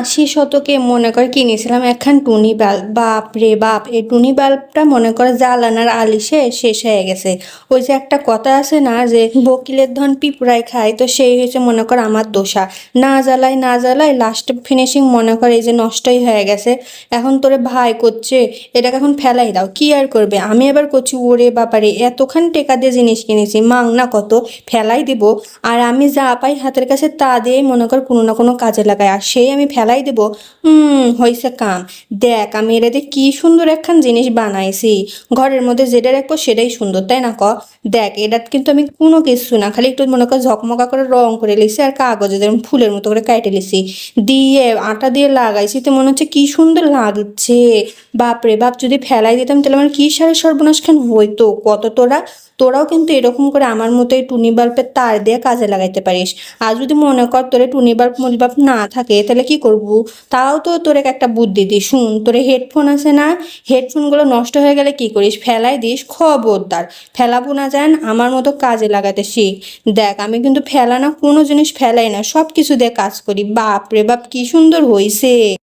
আশি শতকে মনে করে কিনেছিলাম একখান টুনি বাল্ব। বাপ রে বাপ, এই টুনি বাল্বটা মনে করে জ্বালানার আলিশে শেষ হয়ে গেছে। ওই যে একটা কথা আছে না যে, বকিলের ধন পিঁপড়ায় খায় তো সেই হয়েছে মনে কর আমার দোষা। না জ্বালাই না জ্বালাই লাস্ট ফিনিশিং মনে করে এই যে নষ্টই হয়ে গেছে। এখন তোরে ভাই করছে, এটাকে এখন ফেলাই দাও, কি আর করবে? আমি এবার করছি, ওরে বাপারে, এতখান টেকা দিয়ে জিনিস কিনেছি মাংনা কত, ফেলাই দিব। আর আমি যা পাই হাতের কাছে তা দিয়েই মনে কর কোনো না কোনো কাজে লাগাই। আর সেই আমি ফেলাই দেবো। হুম হয়েছে কাম। দেখ, আমি এটা দিয়ে কি সুন্দর একখান জিনিস বানাইছি। ঘরের মধ্যে যেটা রাখব সেটাই সুন্দর, তাই না ক? দেখ এটা কিন্তু আমি কোনো কিছু না, খালি একটু মনে কর ঝকমকা করে রং করে লিছি আর কাগজে যেমন ফুলের মতো করে কাটে লিছি। দিয়ে আটা দিয়ে লাগাইছি, তো মনে হচ্ছে কি সুন্দর লাগছে। বাপরে বাপ, যদি ফেলাই দিতাম তাহলে আমার কি সারে সর্বনাশ খান হইতো? কত তোরা? তোরাও কিন্তু এরকম করে আমার মতো এই টুনি বাল্বের তার দিয়ে কাজে লাগাইতে পারিস। আর যদি মনে কর তোরে টুনি বাল্ব মুনি না থাকে, তাহলে কি করব। তাও তো তোরে একটা বুদ্ধি দিই শুন, তোরে হেডফোন আছে না? হেডফোনগুলো নষ্ট হয়ে গেলে কি করিস? ফেলাই দিস, খবরদার। ফেলাবো না যান আমার মতো কাজে লাগাতে শিখ। দেখ, আমি কিন্তু ফেলা না কোনো জিনিস ফেলাই না সব কিছু দিয়ে কাজ করি। বাপ রে বাপ, কি সুন্দর হইছে।